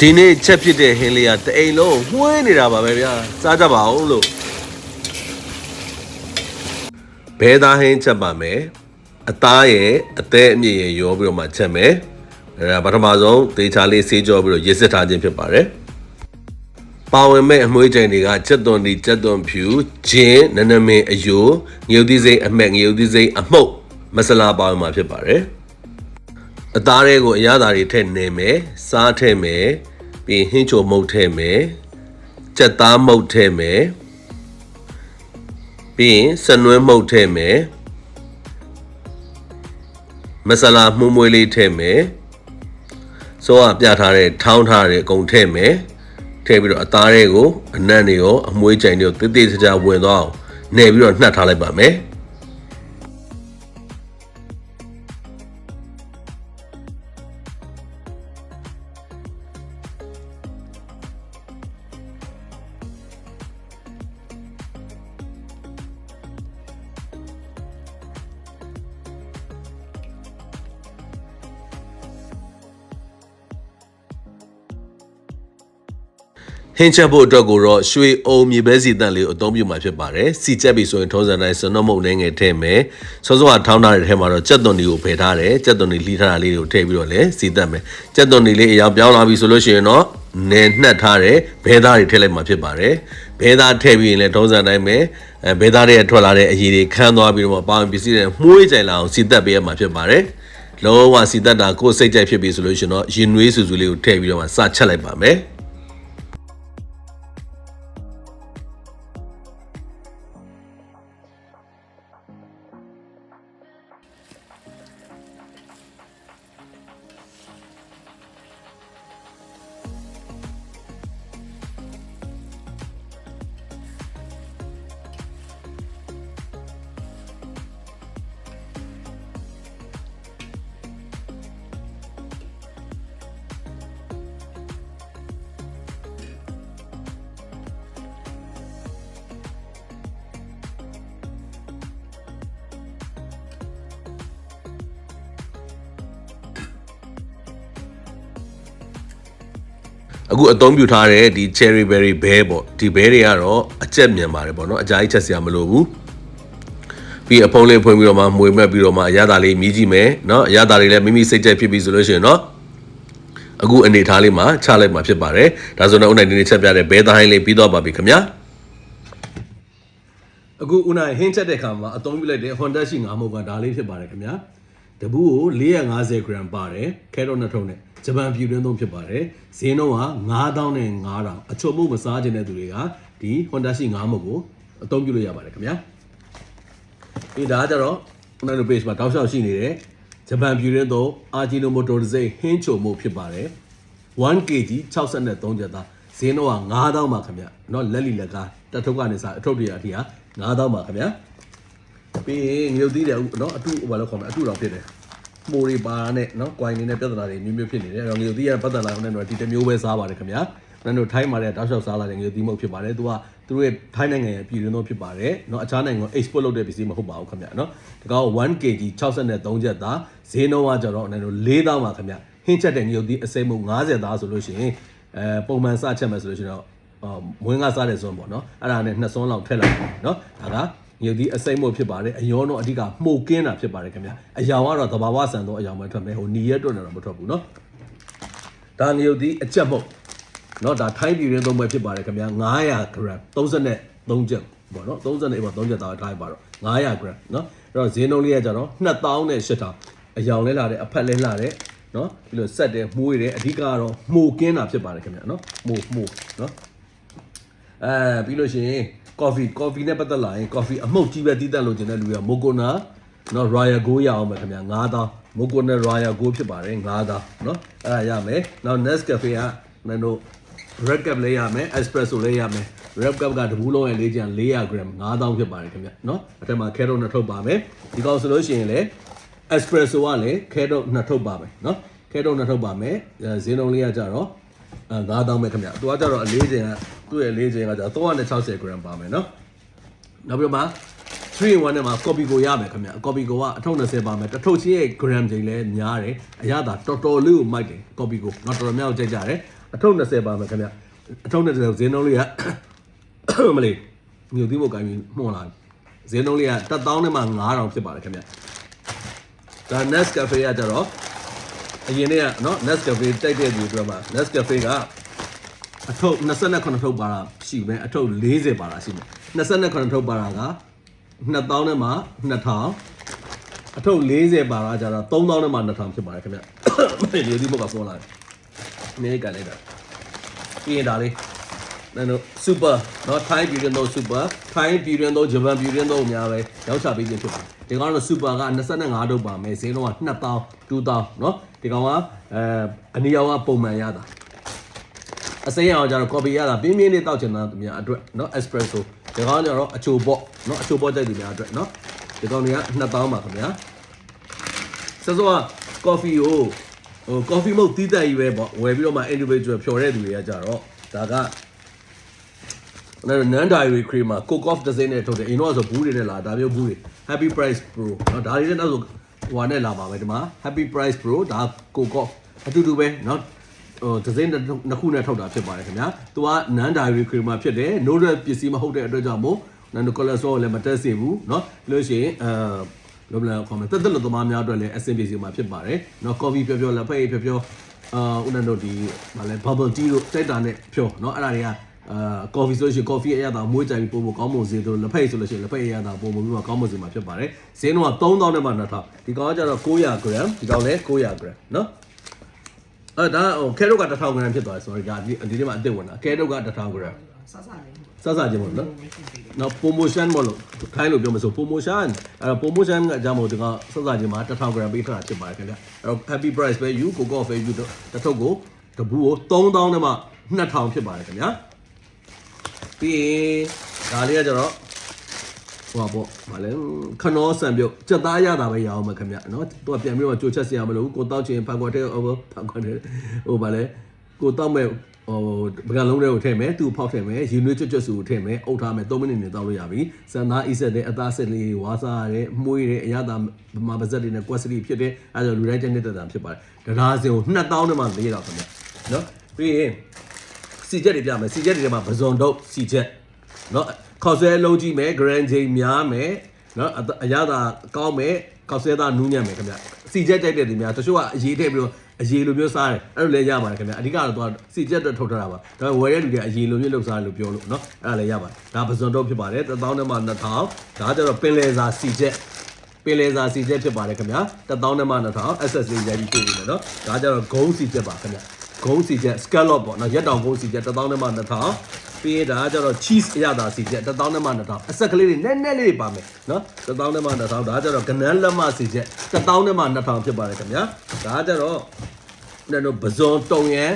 ဒီနေ့ချက်ဖြစ်တဲ့ဟင်းလေးကတအိမ်လုံးကိုမှွေးနေတာပါပဲဗျာစားကြပါအောင်လို့ဘဲသားဟင်းချက်ပါမယ်အသားရဲ့အသေးအမြင့်ရဲ့ရောပြီးတော့မှချက်မယ်အဲဒါပထမဆုံးသေချာလေးဆေးကြောပြီးတော့ရစ်စစ်ထားခြင်းဖြစ်ပါတယ်ပါဝင်မဲ့အမွှေးကြိမ်တွေကချက်သွန်ဒီချက်သွန်ဖြူဂျင်းနနမင်အယိုငရုတ်သီးစိမ်းအမက်ငရုတ်သီးစိမ်းအမှုတ်မဆလာပါဝင်မှာဖြစ်ပါတယ် အသားတွေကိုအရသာတွေထည့်နေမယ်စားထည့်မယ်ပြီးရင်ဟင်းချိုမုတ်ထည့်မယ်ကြက်သားမုတ်ထည့်မယ်ပြီးရင်စနွဲမုတ်ထည့်မယ်မဆလာမှုမွေးလေးထည့်မယ်စောကပြထားတဲ့ထောင်းထားတဲ့အကုန်ထည့်မယ်ထည့်ပြီးတော့အသားတွေကိုအနံ့တွေရောအမွှေးကြိမ်တွေရောတိတိကျကျဝင်သွားအောင်နေပြီးတော့နှက်ထားလိုက်ပါမယ် ဟင်းချက်ဖို့အတွက်ကိုတော့ရွှေအုံမြေပဲစီတန့်လေးကိုအသုံးပြုမှာဖြစ်ပါတယ်စီချက်ပြီဆိုရင်ထုံးစံတိုင်းစနုတ်မုတ်နှဲငယ်ထည့်မယ်စောစောကထောင်းထားတဲ့ထဲမှာတော့ကြက်သွန်ဒီကိုဖယ်ထားတယ်ကြက်သွန်ဒီလှီးထားတာလေးတွေကိုထည့်ပြီးတော့လည်းစီတတ်မယ်ကြက်သွန်ဒီလေးအရောင်ပြောင်းလာပြီဆိုလို့ရှိရင်တော့နယ်နှက်ထားတဲ့ဘဲသားတွေထည့်လိုက်မှာဖြစ်ပါတယ်ဘဲသားထည့်ပြီးရင်လည်းထုံးစံတိုင်းပဲအဲဘဲသားတွေကထွက်လာတဲ့အရည်တွေခန်းသွားပြီးတော့မှပေါင်းပစ္စည်းတွေမှုေးကြိုင်လာအောင်စီတက်ပေးရမှာဖြစ်ပါတယ်လုံးဝစီတက်တာကိုယ်စိတ်ကြိုက်ဖြစ်ပြီဆိုလို့ရှိရင်တော့ရင်နွေးဆူဆူလေးကိုထည့်ပြီးတော့မှစချက်လိုက်ပါမယ် အခုအသုံးပြုထားတဲ့ဒီ cherry berry bear ပေါ့ဒီ bear တွေကတော့အကျက်မြန်ပါတယ်ပေါ့နော်အကြာကြီးချက်စရာမလိုဘူးပြီးအဖုံးလေးဖွင့်ပြီးတော့မှမွေမက်ပြီးတော့မှအရသာလေးမြည်ကြည့်မယ်เนาะအရသာလေးလည်းမိမိစိတ်ကြိုက်ဖြစ်ပြီဆိုလို့ရှိရင်เนาะအခုအနေထားလေးမှာချလိုက်မှာဖြစ်ပါတယ်ဒါဆိုတော့ဥနိုင်ဒီနေ့ချက်ပြတဲ့ဘဲသားဟိုင်းလေးပြီးတော့ပါပြီခင်ဗျာအခုဥနိုင်ဟင်းချက်တဲ့ခါမှာအသုံးပြုလိုက်တဲ့ Honda ရှိငါမဟုတ်ကဒါလေးဖြစ်ပါတယ်ခင်ဗျာတပူးကို450 gram ပါတယ်ခဲတော့နှစ်ထုံးနဲ့ ဂျပန်ပြည်တွင်းသုံးဖြစ်ပါတယ်ဈေးနှုန်းက9000နဲ့9000အချုံမှုမစားခြင်းတဲ့သူတွေကဒီ Honda ရှိငါမဟုတ်ကိုအသုံးပြုလို့ရပါတယ်ခင်ဗျာဒီဒါကကြတော့ online page မှာတောက်လျှောက်ရှိနေတဲ့ဂျပန်ပြည်တွင်းသုံးအာဂျီနိုမိုတိုဒီဇိန်ဟင်းချုံမှုဖြစ်ပါတယ် 1kg 63ကျပ်သားဈေးနှုန်းက9000ပါခင်ဗျเนาะလက်လီလက်ကားတက်ထုတ်ကနေစားအထုတ်တွေအထိဟာ9000ပါခင်ဗျပြီးရင်ငရုတ်သီးတယ်เนาะအတုဘာလို့ခေါ်မလဲအတုတော်ဖြစ်တယ် မိုးတွေပါနဲ့เนาะကွိုင်းနေနဲ့ပြဿနာတွေမျိုးမျိုးဖြစ်နေတယ်အဲ့တော့ငရုတ်သီးကပတ်သက်လာအောင်လည်းတော့ဒီတစ်မျိုးပဲစားပါတယ်ခင်ဗျနင်တို့ထိုင်းမှာလည်းတောက်လျှောက်စားလာတဲ့ငရုတ်သီးမဟုတ်ဖြစ်ပါတယ်သူကသူတို့ရဲ့ထိုင်းနိုင်ငံရဲ့ပြည်တွင်းသောဖြစ်ပါတယ်เนาะအခြားနိုင်ငံကို export လုပ်တဲ့ပစ္စည်းမဟုတ်ပါဘူးခင်ဗျเนาะဒီကောင် 1kg 63ကျပ်သားဈေးနှုန်းကကြတော့နင်တို့4000ပါခင်ဗျဟင်းချက်တဲ့ငရုတ်သီးအစိမ်းမှု90သားဆိုလို့ရှိရင်အဲပုံမှန်စချက်မယ်ဆိုလို့ရှိရင်တော့အော်မွင်းကစားတဲ့စွန်းပေါ့နော်အဲ့ဒါနဲ့နှစ်စွန်းလောက်ထည့်လိုက်ပါနော်ဒါက ညုတ်ဒီအစိမ့်မို့ဖြစ်ပါတယ်အယောတော့အဓိကမှုတ်ကင်းတာဖြစ်ပါတယ်ခင်ဗျအယောင်ကတော့သဘာဝဆန်သောအယောင်ပဲထွက်မယ်ဟိုနီရက်တွက်နေတော့မထွက်ဘူးနော်ဒါညုတ်ဒီအချက်မို့နော်ဒါထိုင်းပြည်ရင်းသုံးပဲဖြစ်ပါတယ်ခင်ဗျ900 gram 33ချက်ပေါ့နော်30နဲ့ပေါ့3ချက်သားထားပါတော့900 gram နော်အဲ့တော့ဈေးနှုန်းလေးကကြတော့2000နဲ့8000အယောင်လဲလာတယ်အဖက်လဲလာတယ်နော်ပြီးလို့ဆက်တယ်မှုေးတယ်အဓိကကတော့မှုကင်းတာဖြစ်ပါတယ်ခင်ဗျနော်မှုမှုနော်အဲပြီးလို့ရှိရင် coffee coffee နဲ့ပတ်သက်လာရင် coffee အမှုတ်ကြီးပဲတီးတက်လို့ခြင်းတဲ့လူကမိုကိုနာနော် royal go ရအောင်ပဲခင်ဗျ9000မိုကိုနာ royal go ဖြစ်ပါတယ်9000နော်အဲ့ဒါရမယ်နောက် Nescafe ကနင်တို့ red cap လေးရမယ် espresso လေးရမယ် red cap ကတဘူးလုံးရဲ့လေးချံ400 gram 9000ဖြစ်ပါတယ်ခင်ဗျနော်အထက်မှာ carrot နှစ်ထုပ်ပါမယ်ဒီကောင်ဆိုလို့ရှိရင်လေ espresso ကလည်း carrot နှစ်ထုပ်ပါမယ်နော် carrot နှစ်ထုပ်ပါမယ်ဈေးနှုန်းလေးကကြတော့အဲ9000ပဲခင်ဗျသူကကြတော့အလေးချိန်က သူ့ရဲ့လေးချိန်ကကြတော့360 gram ပါမယ်နော်နောက်ပြီးတော့မှ3 in 1နဲ့မှာ copy ကိုရမယ်ခင်ဗျ copy ကိုကအထုပ်20ပါမယ်တစ်ထုပ်ချင်းရဲ့ gram ချိန်လည်းများတယ်အရသာတော်တော်လေးကိုမိုက်တယ် copy ကိုတော့တော်တော်များများကြိုက်ကြတယ်အထုပ်20ပါမယ်ခင်ဗျအထုပ်20ဈေးနှုန်းလေးကမလေးညိုသီးဖို့ကိုင်းပြီးမှုန်လာဈေးနှုန်းလေးက1000နဲ့မှ9000ဖြစ်ပါတယ်ခင်ဗျဒါ Nescafe ကကြတော့အရင်နေ့ကနော် Nescafe တိုက်တဲ့သူအတွက်မှာ Nescafe က အထုပ်29ထုပ်ပါတာရှိမယ်အထုပ်40ပါတာရှိမယ်29ထုပ်ပါတာက2000နဲ့မှ2000အထုပ်40ပါတာကြတော့3000နဲ့မှ2000ဖြစ်ပါတယ်ခင်ဗျမလေးလေးဒီဘက်ကပေါ်လာတယ်နေကလည်းတာပြီးရင်ဒါလေးနော် super နော် Thai Beauty တော့ super Thai Beauty တော့ Japan Beauty တော့အများပဲရောက်ချပေးခြင်းဖြစ်ပါတယ်ဒီကောင်ကတော့ super က25တုပ်ပါမယ်ဈေးလုံးက2000 2000နော်ဒီကောင်ကအဲအနီရောင်ကပုံမှန်ရတာ အစိမ်းအောင်ကျတော့ copy ရတာပြင်းပြင်းလေးတောက်ချင်တာသူများအတွက်เนาะ espresso ဒီကောင်ကျတော့အချိုပေါ့เนาะအချိုပေါ့ကြိုက်သူများအတွက်เนาะဒီကောင်တွေက2000ပါခင်ဗျာစစောက coffee ကိုဟို coffee မဟုတ်တီးတက်ကြီးပဲပေါ့ဝယ်ပြီးတော့မှ individual ဖြော်တဲ့သူတွေကကြတော့ဒါကနော် non dairy cream မှာ cook off design နဲ့ထုတ်တယ်အရင်တော့ဆိုဘူးတွေနဲ့လာဒါမျိုးဘူးတွေ happy price pro เนาะဒါတွေလည်းနောက်ဆိုဟိုနဲ့လာပါမယ်ဒီမှာ happy price pro ဒါ cook off အတူတူပဲเนาะ ဟိုဒီဇိင်းနှစ်ခုနဲ့ထုတ်တာဖြစ်ပါတယ်ခင်ဗျာ။ तू က non dairy cream မှာဖြစ်တယ်။ no red ပစ္စည်းမဟုတ်တဲ့အတွက်ကြောင့်မို့ nano cholesterol ကိုလည်းမတက်စေဘူးเนาะ။လို့ရှိရင်အဲလောဘလန်ခေါ်မယ်တက်တက်လို့သမားများအတွက်လည်းအဆင်ပြေစီမှာဖြစ်ပါတယ်။เนาะ coffee ပြောပြောလက်ဖက်ရည်ပြောပြောအာဦးနန်တို့ဒီဗာလဲ bubble tea တို့တိုက်တာနဲ့ပြောเนาะအဲ့ဒါတွေကအာ coffee ဆိုလို့ရှိရင် coffee အရသာမွေးကြိုင်ပြီးပို့ဖို့ကောင်းမွန်စေတို့လက်ဖက်ရည်ဆိုလို့ရှိရင်လက်ဖက်ရည်အရသာပို့ဖို့ပြီးမှကောင်းမွန်စေမှာဖြစ်ပါတယ်။ဈေးနှုန်းက3000နဲ့မှ2000ဒီကောင်ကကျတော့900 gram ဒီကောင်လည်း900 gram เนาะ အဲ့ဒါဟိုကဲတော့က1000 gram ဖြစ်သွားတယ် sorry ဒါဒီဒီနေ့မှအစ်စ်ဝင်တာကဲတော့က1000 gram စစလေးစစချင်းမို့နော်နော် promotion မလို့ခိုင်းလို့ပြောမစို့ promotion အဲ့တော့ promotion ကအကြောင်းမို့ဒီကစစချင်းမှာ1000 gram ပေးထားတာဖြစ်ပါတယ်ခင်ဗျအဲ့တော့ happy price ပဲ you ကိုကော fe you တစ်ထုပ်ကိုတပူကို3000နဲ့မှ2000ဖြစ်ပါတယ်ခင်ဗျာပြီးရင်ဒါလေးကကျတော့ ဟိုပါပေါ့ဗာလဲခနောဆန်ပြုတ်စက်သားရတာပဲရအောင်မယ်ခင်ဗျနော်သူကပြန်ပြီးတော့ကြိုချက်စရာမလိုဘူးကိုတောက်ချင်ဖန်ခွက်ထဲဟိုဖန်ခွက်ထဲဟိုဗာလဲကိုတောက်မဲ့ဟိုပကံလုံးတွေကိုထည့်မယ်သူ့ဖောက်ထည့်မယ်ယူနွေးကျွတ်ကျွတ်စုကိုထည့်မယ်အုပ်ထားမယ်3မိနစ်နေတောက်လို့ရပြီစံသားအီးဆက်တဲ့အသားဆက်လေးဝါစားရဲမှုရတဲ့အရသာဗမာပါဇက်တွေနဲ့ကွက်စလီဖြစ်တဲ့အဲဒါလူတိုင်းတဲ့တက်တာဖြစ်ပါတယ်တရားစင်ကို2000နဲ့မှ၄တော့ခင်ဗျနော်ပြီးရင်စီချက်တွေပြမယ်စီချက်တွေထဲမှာပဇွန်တုပ်စီချက်နော် ခေါက်ဆွဲလုံးကြီးမယ် grand chain များမယ်နော်အအရသာကောင်းမယ်ခေါက်ဆွဲသားနူးညံ့မယ်ခင်ဗျစီချက်ကြိုက်တဲ့သူများတချို့ကအရေးထည့်ပြီးတော့အရေးလိုမျိုးစားတယ်အဲ့လိုလည်းရပါတယ်ခင်ဗျအဓိကတော့သူကစီချက်တော့ထုတ်ထားတာပါဒါပေမဲ့ဝယ်တဲ့လူတွေကအရေးလိုမျိုးလုပ်စားတယ်လို့ပြောလို့နော်အဲ့ဒါလည်းရပါတယ်ဒါပဇွန်တုပ်ဖြစ်ပါတယ်1000နဲ့မှ2000ဒါကြတော့ပင်လယ်စာစီချက်ပင်လယ်စာစီချက်ဖြစ်ပါတယ်ခင်ဗျာ1000နဲ့မှ2000 SS လေးရိုက်ပြီးပြည့်ပြီမယ်နော်ဒါကြတော့ဂုံးစီချက်ပါခင်ဗျာဂုံးစီချက် scallop ပေါ့နော်ရက်တောင်ဂုံးစီချက်1000နဲ့မှ2000 ပြီးရင်ဒါကကြတော့ cheese အရသာစီချက်1000နဲ့မှ2000အဆက်ကလေးတွေနက်နက်လေးတွေပါမယ်နော်1000နဲ့မှ2000ဒါကြတော့ကနန်းလက်မစီချက်1000နဲ့မှ2000ဖြစ်ပါတယ်ခင်ဗျာဒါကြတော့ကျွန်တော်ပဇွန်တုံရန်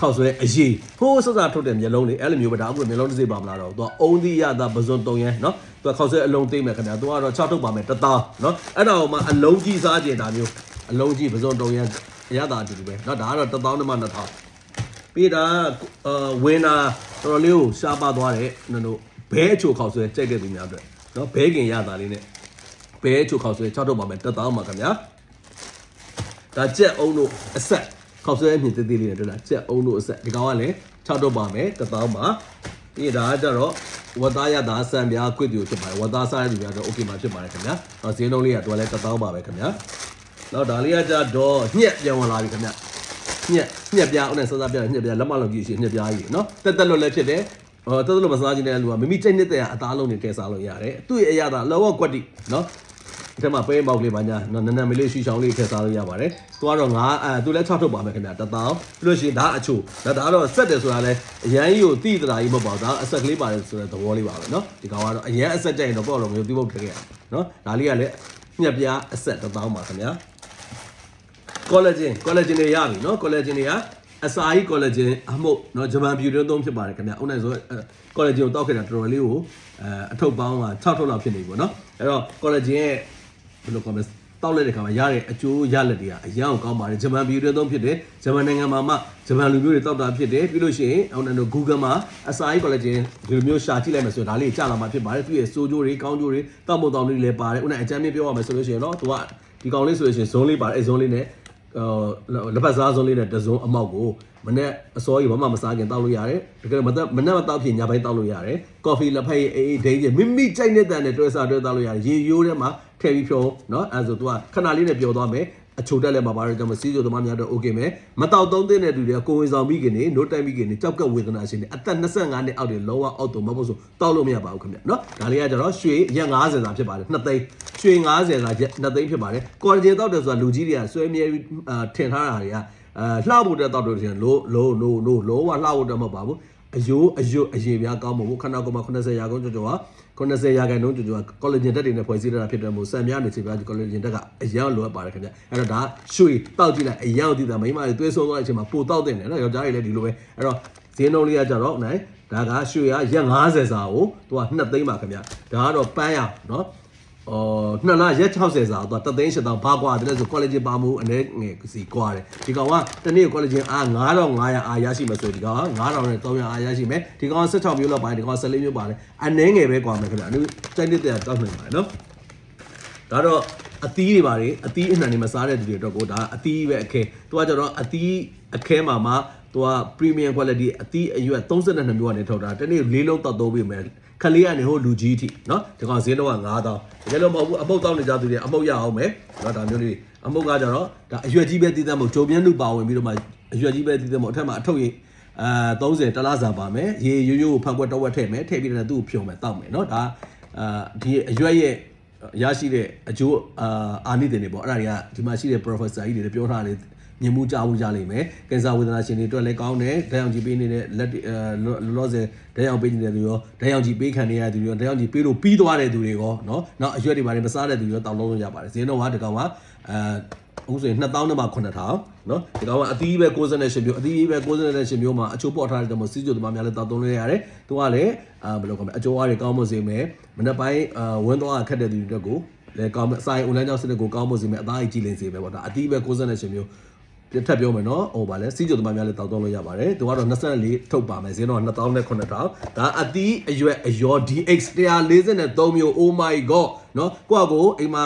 ခောက်ဆွဲအရေးဟိုးစစထုတ်တဲ့မျိုးလုံးလေးအဲ့လိုမျိုးပဲဒါအခုမျိုးလုံးတစ်စိပ်ပါမလားတော့သူကအုံးသီးရတာပဇွန်တုံရန်နော်သူကခောက်ဆွဲအလုံးသိမ့်မယ်ခင်ဗျာသူကတော့6ထုတ်ပါမယ်1000နော်အဲ့ဒါဟိုမှာအလုံးကြီးစားကျင်ဒါမျိုးအလုံးကြီးပဇွန်တုံရန်အရသာအတူတူပဲနော်ဒါကတော့1000နဲ့မှ2000ပြီးတာအာဝင်းနာ တော်တော်လေးကိုရှားပါသွားတဲ့နော်တို့ဘဲအချိုခောက်ဆွဲကြိုက်တဲ့သူများအတွက်နော်ဘဲကင်ရတာလေးနဲ့ဘဲအချိုခောက်ဆွဲ6ထုတ်ပါမယ်1000ပါခင်ဗျာဒါကြက်အုံတို့အဆက်ခောက်ဆွဲအမြင့်သေးသေးလေးနဲ့တွေ့လားကြက်အုံတို့အဆက်ဒီကောင်ကလည်း6တော့ပါမယ်တစ်သောင်းပါပြီးဒါကကြတော့ဝတ်သားရတာစံပြားကွစ်တူဖြစ်ပါတယ်ဝတ်သားစားရတဲ့လူတွေကတော့ okay မှာဖြစ်ပါတယ်ခင်ဗျာ။တော့ဈေးနှုန်းလေးကတော့လည်းတစ်သောင်းပါပဲခင်ဗျာ။နောက်ဒါလေးကကြတော့ညက်ပြန်ဝင်လာပြီခင်ဗျာ။ ညက်ညက်ပြားဦးနဲ့စစပြားညက်ပြားလက်မလောက်ကြည့်ရှင်ညက်ပြားကြီးနော်တက်တက်လွတ်လည်းဖြစ်တယ်ဟောတက်တက်လွတ်မစားခြင်းတဲ့လူကမိမိကြိုက်နေတဲ့အသားလုံးတွေတည်စားလို့ရတယ်။သူ့ရဲ့အရာသာလောကကွက်တိနော်ဒီထဲမှာပဲပေါက်လေးပါညာနော်နန်းနန်းမလေးရှူချောင်းလေးထည့်စားလို့ရပါတယ်။သူကတော့ငါအဲသူလည်း6ထုတ်ပါမယ်ခင်ဗျာတသောင်းပြီးလို့ရှိရင်ဒါအချိုဒါဒါကတော့ဆက်တယ်ဆိုတာလဲအရန်ကြီးကိုတိတရာကြီးမဟုတ်ပါဘူးဒါအဆက်ကလေးပါတယ်ဆိုတဲ့သဘောလေးပါပဲနော်ဒီကောင်ကတော့အရန်အဆက်ကြိုက်ရင်တော့ပေါ့တော့မျိုးတိပုတ်ထည့်ခဲ့ရနော်ဒါလေးကလည်းညက်ပြားအဆက်တသောင်းပါခင်ဗျာ collagen collagen တွေရပြီနော် collagen တွေကအစာကြီး collagen အမှုတ်နော်ဂျပန်ပြည်တွင်းသုံးဖြစ်ပါတယ်ခင်ဗျအုံနိုင်ဆို collagen ကိုတောက်ခဲ့တာတော်တော်လေးကိုအဲအထုပ်ပေါင်းက6ထုပ်လောက်ဖြစ်နေပြီပေါ့နော်အဲ့တော့ collagen ရဲ့ဘယ်လိုခေါ်မလဲတောက်လိုက်တဲ့ခါမှာရတဲ့အကျိုးရလက်တွေကအရန်ကောင်းပါတယ်ဂျပန်ပြည်တွင်းသုံးဖြစ်တယ်ဂျပန်နိုင်ငံမှာမှဂျပန်လူမျိုးတွေတောက်တာဖြစ်တယ်ပြီးလို့ရှိရင်အုံနိုင်တို့ Google မှာအစာကြီး collagen ဒီလိုမျိုးရှာကြည့်လိုက်မယ်ဆိုရင်ဒါလေးကြာလာမှာဖြစ်ပါတယ်သူရဲ့စိုးကျိုးတွေကောင်းကျိုးတွေတောက်ဖို့တောက်လေးတွေလည်းပါတယ်ဥနိုင်အချမ်းမြင့်ပြောရမယ်ဆိုလို့ရှိရင်တော့သူကဒီကောင်လေးဆိုလို့ရှိရင်ဇုံးလေးပါတယ်အဲဇုံးလေးနဲ့ လက်ပတ်စားစုံလေးနဲ့တစုံအမောက်ကိုမနေ့အစောကြီးဘာမှမစားခင်တောက်လို့ရတယ်တကယ်မသက်မနေ့မတောက်ဖြစ်ညပိုင်းတောက်လို့ရတယ်ကော်ဖီလက်ဖက်ရည်အေးအေးဒိန်းကြီးမိမိကြိုက်တဲ့တန်နဲ့တွဲစားတွဲတောက်လို့ရတယ်ရေရိုးထဲမှာထည့်ပြီးဖြောနော်အဲဆိုသူကခဏလေးနဲ့ပျော်သွားမယ် အချိုတက်လည်းမှာပါတော့ကျွန်တော်စီးကျိုသမားများတော့ okay မယ်မတောက်သုံးသင့်တဲ့လူတွေကကိုဝင်ဆောင်ပြီးခင်နေ note တိုက်ပြီးခင်နေကြောက်ကဝေဒနာရှင်တွေအသက်25နှစ်အောက်တွေလောကအောက်တော့မဟုတ်ဆိုတောက်လို့မရပါဘူးခင်ဗျနော်ဒါလေးကကျွန်တော်ရွှေရက်90စာဖြစ်ပါတယ်2သိန်းရွှေ90စာရက်2သိန်းဖြစ်ပါတယ်ကော်ဂျင်တောက်တယ်ဆိုတာလူကြီးတွေကဆွဲမြဲထင်ထားတာတွေကအဲလှဖို့တက်တောက်တယ်ဆိုရင်လိုလိုလိုလိုလောကလှဖို့တက်မဟုတ်ပါဘူးအယိုးအယွတ်အရေပြားကောင်းမှုခဏကောင်မှ80ရာခိုင်နှုန်းကျော်ကျော်ပါ 90ရာခိုင်နှုန်းကျော်ကျော်ဟာကောလာဂျင်ဓာတ်တွေနဲ့ဖွဲ့စည်းထားတာဖြစ်တယ်မို့ဆံများနေချေပြားကောလာဂျင်ဓာတ်ကအရန်လိုအပ်ပါတယ်ခင်ဗျအဲ့တော့ဒါရွှေတောက်ကြည့်လိုက်အရန်သိတာမိမတွေသွေးဆုံးသွားတဲ့အချိန်မှာပိုတောက်တဲ့တယ်နော်ယောက်ျားတွေလည်းဒီလိုပဲအဲ့တော့ဈေးနှုန်းလေးကကြတော့နိုင်ဒါကရွှေကရက်50စာကိုသူက2သိန်းပါခင်ဗျဒါကတော့ပန်းရနော် အော်နှစ်လရက်60စာတော့တသိန်း8000ဘာကွာတယ်လဲဆို collagen ပါမှုအနေငယ်စီကွာတယ်ဒီကောင်ကတနေ့ collagen အား9500အားရရှိမှဆိုဒီကောင်က9000နဲ့300အားရရှိမယ်ဒီကောင်က16မျိုးလောက်ပါတယ်ဒီကောင်က14မျိုးပါတယ်အနေငယ်ပဲကွာမယ်ခင်ဗျအနုတိုက်တဲ့တောက်နိုင်ပါတယ်နော်ဒါတော့အသီးတွေပါတယ်အသီးအနှံတွေမစားတဲ့သူတွေအတွက်ကိုဒါအသီးပဲအခဲသူကကျတော့အသီးအခဲမှာမှသူက premium quality အသီးအရွက်32မျိုးကနေထုတ်တာတနေ့လေးလုံးတောက်သုံးပြီးမယ် ခလေးကနေဟိုလူကြီးအထိနော်ဒီကောင်ဈေးတော့9000တကယ်လို့မဟုတ်ဘူးအမုတ်တောင်းနေကြသူတွေအမုတ်ရအောင်မယ်နော်ဒါမျိုးလေးအမုတ်ကကြတော့ဒါအရွက်ကြီးပဲတည်တတ်မို့ဂျုံမြန်းလူပါဝင်ပြီးတော့မှအရွက်ကြီးပဲတည်တတ်မို့အထက်မှာအထုပ်ရင်အာ30တလားစာပါမယ်ရေရိုးရိုးကိုဖန်ကွက်တဝက်ထည့်မယ်ထည့်ပြီးတော့သူ့ကိုဖြုံမယ်တောက်မယ်နော်ဒါအာဒီအရွက်ရဲ့ ရရှိတဲ့အကျိုးအာအာနိသင်တွေပေါ့အဲ့ဒါတွေကဒီမှာရှိတဲ့ professor ကြီးတွေပြောထားတယ်မြင်မှုကြားမှုကြလိမ့်မယ်ကင်ဆာဝေဒနာရှင်တွေအတွက်လည်းကောင်းတယ်ဓာတ်ရောင်ကြည့်ပေးနေတဲ့လက်တွေအဲလောလောဆယ်ဓာတ်ရောင်ပေးနေတဲ့သူရောဓာတ်ရောင်ကြည့်ပေးခံနေရတဲ့သူရောဓာတ်ရောင်ကြည့်ပေးလို့ပြီးသွားတဲ့သူတွေရောเนาะနောက်အရွက်တွေပါတယ်မစားတဲ့သူရောတောင်းလုံးလို့ရပါတယ်ဈေးနှုန်းကဒီကောင်က အဲအခုဆိုရင်2000နဲ့မှ9000နော်ဒီကောင်ကအသီးပဲ68မျိုးအသီးပဲ68မျိုးမှာအချိုးပေါက်ထားတဲ့တမစီကျိုတမများလည်းတောက်သုံးလဲရတယ်သူကလည်းအာဘယ်လိုခေါ်မလဲအချိုးအားတွေကောင်းမွန်စေမယ်မနေ့ပိုင်းအာဝင်းသွားခက်တဲ့သူတွေကိုလည်းကောင်းအဆိုင်အွန်လိုင်းကြောင့်စနစ်ကိုကောင်းမွန်စေမယ်အသားအကြီးလင်းစေမယ်ပေါ့ဒါအသီးပဲ68မျိုးပြထပ်ပြောမယ်နော်ဟိုဗာလဲစီးကြိုသမားများလည်းတောက်တော့လို့ရပါတယ်သူကတော့24ထုတ်ပါမယ်ဈေးတော့2000ဒါအသီးအရွက်အယော DX 143မျိုး oh my god နော်ကိုယ့်အကိုအိမ်မှာ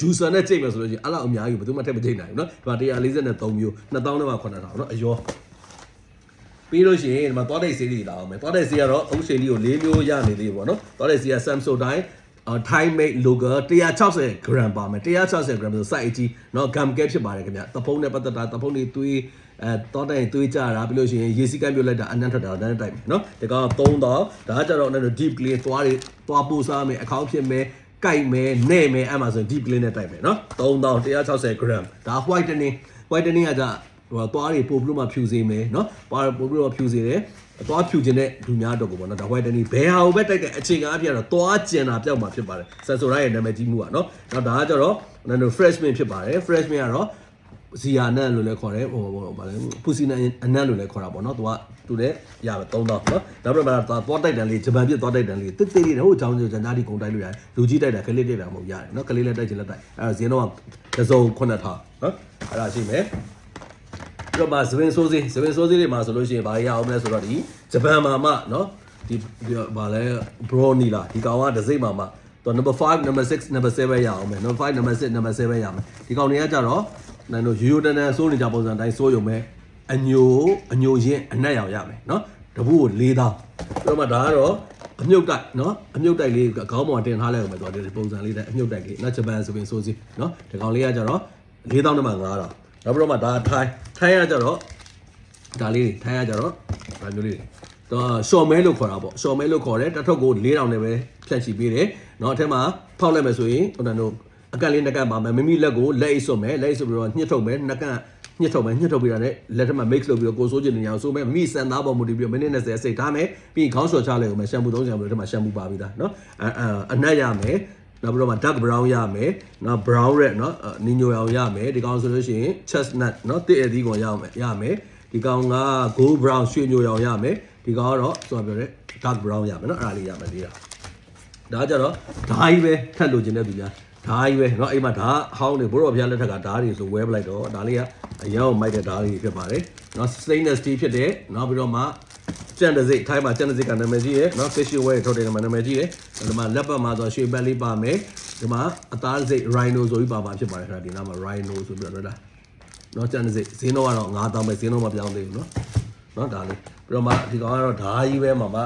ဂျူဆာနဲ့ချိန်မယ်ဆိုလို့ရှိရင်အဲ့လောက်အများကြီးဘယ်သူမှထည့်မချိန်နိုင်ဘူးနော်ဒီမှာ143မျိုး2000နဲ့မှ9000နော်အယောပြီးလို့ရှိရင်ဒီမှာသွားတဲ့ဆေးတွေလာအောင်မယ်သွားတဲ့ဆေးကတော့အခုချိန်လေးကို၄မျိုးရနေသေးပေါ့နော်သွားတဲ့ဆေးက Samsung တိုင်းအာ Thai made logo 160 gram ပါမယ်160 gram ဆို size အကြီးเนาะ gum cap ဖြစ်ပါတယ်ခင်ဗျတဖုံးနဲ့ပတ်သက်တာတဖုံးတွေသွေးအဲတောတိုင်းသွေးကြတာပြီးလို့ရှိရင်ရေစီကမ်းပြုတ်လိုက်တာအနံ့ထွက်တာတန်းတိုက်မယ်เนาะဒီကောင်3တော့ဒါကကြတော့အဲ့ deep clean သွားတွေသွားပို့စားမယ်အခေါင်းဖြစ်မယ် ကိုက်မယ်နဲ့မယ်အဲ့မှာဆိုရင် deep clean နဲ့တိုက်မယ်နော်3160 gram ဒါ whitening whitening ကကြဟိုသွားတွေပို့ပြီးတော့မှဖြူစေမယ်နော်သွားပို့ပြီးတော့ဖြူစေတယ်သွားဖြူခြင်းတဲ့လူများတော့ပေါ့နော်ဒါ whitening ဘယ်ဟာကိုပဲတိုက်တဲ့အခြေခံအပြည့်တော့သွားကျင်တာပြောက်မှာဖြစ်ပါတယ်ဆန်ဆိုရိုင်းရဲ့နာမည်ကြီးမှုอ่ะနော်နောက်ဒါကကြတော့ freshman ဖြစ်ပါတယ် freshman ကတော့ ဇီယာနန်လို့လည်းခေါ်တယ်ဟိုဟိုဗာလဲပူစီနန်အနန်လို့လည်းခေါ်တာပေါ့နော်သူကသူလည်းရပါ3000နော်နောက်ပြီးတော့သွားတိုက်တန်လေးဂျပန်ပြသွားတိုက်တန်လေးတစ်သေးလေးဟိုအကြောင်းကျဇန်နာဒီကုန်တိုက်လို့ရတယ်လူကြီးတိုက်တာကလေးတိုက်တာမဟုတ်ရတယ်နော်ကလေးလည်းတိုက်ချင်လည်းတိုက်အဲဒါဇင်းတော့ကစုံ9000နော်အဲ့ဒါရှိမယ်ပြီးတော့မှဇဝင်ဆိုးစေးဇဝင်ဆိုးစေးတွေမှာဆိုလို့ရှိရင်ဘာရအောင်လဲဆိုတော့ဒီဂျပန်မှာမှနော်ဒီဘာလဲ brownie လားဒီကောင်ကဒစိမ့်မှာမှတော့ number 5 number 6 number 7ရအောင်မယ် number 5 number 6 number 7ရမယ်ဒီကောင်တွေကကြတော့ နိုင်တို့ရိုးရိုးတန်းတန်းစိုးနေကြပုံစံတိုင်းစိုးရုံပဲအညိုအညိုရင်အနက်ရောင်ရမယ်နော်တပူကို၄တောင်းပြီးတော့မှဒါကတော့အမြုပ်တိုက်နော်အမြုပ်တိုက်လေးခေါင်းပေါ်တင်ထားလိုက်အောင်ပဲဆိုတော့ဒီပုံစံလေးတဲ့အမြုပ်တိုက်လေးနော်ဂျပန်ဆိုရင်စိုးစီနော်ဒီကောင်လေးကကြတော့၄တောင်းနဲ့မှ9တောင်းနောက်ပြီးတော့မှဒါထိုင်းထိုင်းကကြတော့ဒါလေးတွေထိုင်းကကြတော့ဒါမျိုးလေးတွေတော့ရှော့မဲလို့ခေါ်တာပေါ့ရှော့မဲလို့ခေါ်တယ်တစ်ထုပ်ကို၄တောင်နဲ့ပဲဖြတ်ချီပေးတယ်เนาะအထက်မှာဖောက်လိုက်မယ်ဆိုရင်ဟိုတန်းတို့ အကန့်လေးနှကန့်ပါမယ်မိမိလက်ကိုလက်အိတ်ဆွတ်မယ်လက်အိတ်ဆွတ်ပြီးတော့ညှစ်ထုတ်မယ်နှကန့်ညှစ်ထုတ်မယ်ညှစ်ထုတ်ပြီးတာနဲ့လက်ထက်မှာ mix လုပ်ပြီးတော့ကိုစိုးကျင်နေအောင်ဆိုမယ်မိစံသားပေါ်မူတည်ပြီးမိနစ်30စိတ်ထားမယ်ပြီးခေါင်းဆော်ချလိုက်အောင်မယ်ရှမ်ပူသုံးချင်ပြီးတော့ဒီမှာရှမ်ပူပါပြီးသားနော်အအနက်ရမယ်နောက်ပြီးတော့မှ dark brown ရမယ်နော် brown red နော်နီညိုရောင်ရမယ်ဒီကောင်ဆိုလို့ရှိရင် chestnut နော်တစ်အသီးကောင်ရမယ်ရမယ်ဒီကောင်က gold brown ရွှေညိုရောင်ရမယ်ဒီကောင်ကတော့ဆိုတာပြောတဲ့ dark brown ရမယ်နော်အဲ့ဒါလေးရမယ်သေးတာဒါကြတော့ဒါကြီးပဲထပ်လိုချင်တဲ့သူများ ဓာကြီးပဲเนาะအိမ်မှာဓာအဟောင်းတွေဘိုးတော်ဘုရားလက်ထက်ကဓာတွေဆိုဝဲပလိုက်တော့ဒါလေးကအရောင်မိုက်တဲ့ဓာတွေဖြစ်ပါတယ်เนาะ stainless steel ဖြစ်တယ်နောက်ပြီးတော့မှကျန်တဲ့စိတ်ထိုင်းမှာကျန်တဲ့စိတ်ကနာမည်ကြီးရယ်เนาะ fish ware ထုတ်တယ်နာမည်ကြီးရယ်ဒီမှာလက်ပတ်မှာဆိုရွှေပတ်လေးပါမယ်ဒီမှာအသားစိတ် rhino ဆိုပြီးပါပါဖြစ်ပါတယ်ခါဒီနားမှာ rhino ဆိုပြီးတော့လား เนาะကျန်တဲ့စိတ်ဈေးနှုန်းကတော့9000ပဲဈေးနှုန်းမပြောင်းသေးဘူးเนาะเนาะဒါလေးပြီးတော့မှဒီကောင်ကတော့ဓာကြီးပဲမှာမ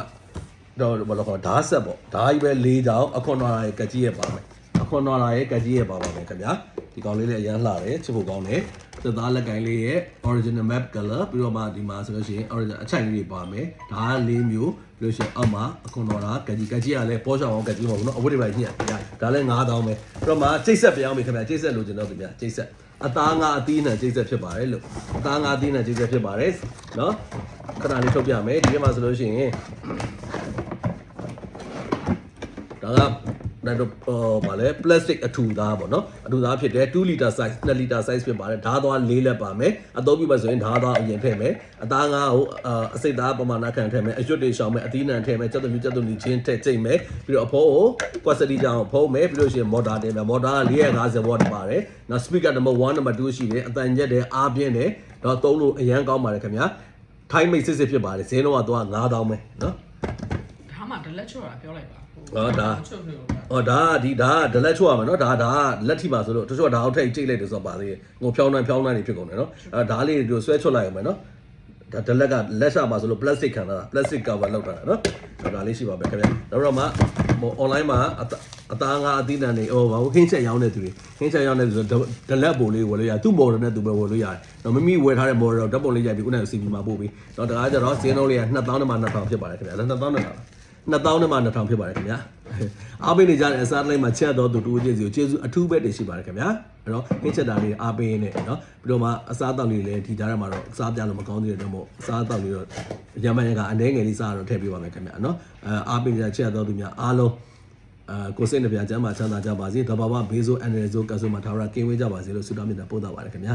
တော့ဘာလို့ခေါ်ဓာဆက်ပေါ့ဓာကြီးပဲ၄ချောင်းအခွန်တော်ရဲ့ကကြီးရဲ့ပါမယ်အ ခွန်တော်ရဲ့ကကြီးရဲ့ပါပါမယ်ခင်ဗျာဒီကောင်လေးလည်းအရန်လှတယ်ချစ်ဖို့ကောင်းတယ်သသားလက်ကိုင်းလေးရဲ့ original map color ပြီးတော့မှဒီမှာဆိုလို့ရှိရင် original အချိုင်လေးပါမယ်ဒါက၄မျိုးပြီးလို့ရှိရင်အောက်မှာအခွန်တော်တာကကြီးကကြီးကလည်းပေါ်ချောင်းအောင်ကကြီးမဟုတ်ဘူးเนาะအဝတ်တွေပဲညှက်ရဒါလည်း9000ပဲပြီးတော့မှချိတ်ဆက်ပြောင်းပြီခင်ဗျာချိတ်ဆက်လို့ကျွန်တော်ခင်ဗျာချိတ်ဆက်အသားငါအသီးနှံချိတ်ဆက်ဖြစ်ပါတယ်လို့အသားငါအသီးနှံချိတ်ဆက်ဖြစ်ပါတယ်เนาะခဏလေးထုတ်ပြမယ်ဒီထဲမှာဆိုလို့ရှိရင်ဒါက ဒါတော့ဟိုဗာလဲ plastic အထူသားပေါ့နော်အထူသားဖြစ်တယ်2 liter size 2 liter size ဖြစ်ပါတယ်ဓာတ်သွား၄လက်ပါမယ်အသုံးပြုမယ်ဆိုရင်ဓာတ်သွားအရင်ထည့်မယ်အသားငါကိုအာအစိတ်သားပမာဏခံထည့်မယ်အရွတ်တွေရှောင်မယ်အသီးနှံထည့်မယ်ကြက်သွန်မြူကြက်သွန်မြူချင်းထည့်ကြိတ်မယ်ပြီးတော့အဖိုးကိုကွက်စတီကြောင်ဖုံးမယ်ပြီးလို့ရှိရင်မော်တာတင်မယ်မော်တာက450 watt ပါတယ်နောက် speaker number 1 number 2ရှိတယ်အတန်ညက်တယ်အားပြင်းတယ်တော့သုံးလို့အရန်ကောင်းပါတယ်ခင်ဗျာထိုင်းမိတ်စစ်စစ်ဖြစ်ပါတယ်ဈေးတော့ကတော့9000ပဲနော်ဒါမှတလက်ချောတာပြောလိုက်ပါ ဟောဒါချောလို့။အော်ဒါကဒီဒါကဒလက်ချွတ်ရမယ်နော်။ဒါဒါကလက်ထိပါဆိုလို့တချို့ကဒါအောက်ထိပ်ကြိတ်လိုက်တယ်ဆိုတော့ပါသေးတယ်။ငိုဖြောင်းနှမ်းဖြောင်းနှမ်းနေဖြစ်ကုန်တယ်နော်။အဲဒါလေးတွေဆွဲချွတ်လိုက်ရမယ်နော်။ဒါဒလက်ကလက်ရှာပါဆိုလို့ plastic ခံထားတာ plastic cover လောက်ထားတာနော်။ဒါလေးရှိပါပဲခင်ဗျာ။နောက်တော့မှဟို online မှာအတအသားငါအသီးနှံတွေဟိုဘာဟိင်းချက်ရောင်းတဲ့သူတွေဟင်းချက်ရောင်းတဲ့သူဆိုဒလက်ပုံလေးဝယ်လို့ရသူ့ model နဲ့သူပဲဝယ်လို့ရတယ်။တော့မမီဝယ်ထားတဲ့ model တော့ဓာတ်ပုံလေးရိုက်ပြီးခုနက CV မှာပို့ပြီး။တော့ဒါကကြတော့ဈေးနှုန်းလေးက2000နဲ့မှ2000ဖြစ်ပါတယ်ခင်ဗျာ။2000နဲ့2000 2000နဲ့မှ2000ဖြစ်ပါတယ်ခင်ဗျာအားပေးနေကြတဲ့အစားလိုက်မှာချက်တော့သူတူချင်းစီကိုကျေးဇူးအထူးပဲတင်ရှိပါတယ်ခင်ဗျာအဲ့တော့ဟင်းချက်တာလေးအားပေးနေเนาะပြီးတော့မှအစားအသောက်လေးလည်းဒီကြားထဲမှာတော့အစားပြလို့မကောင်းသေးတဲ့တော့မို့အစားအသောက်လေးတော့ရမန်ရကအနှဲငယ်လေးစားတော့ထည့်ပေးပါမယ်ခင်ဗျာเนาะအဲအားပေးနေကြချက်တော့သူများအားလုံးအဲကိုစိတ်နှပြချမ်းသာချမ်းသာကြပါစေတဘာဝဘေးဆိုအန်ရယ်ဆိုကဆုမထာဝရကင်းဝေးကြပါစေလို့ဆုတောင်းမြတ်တာပို့တာပါတယ်ခင်ဗျာ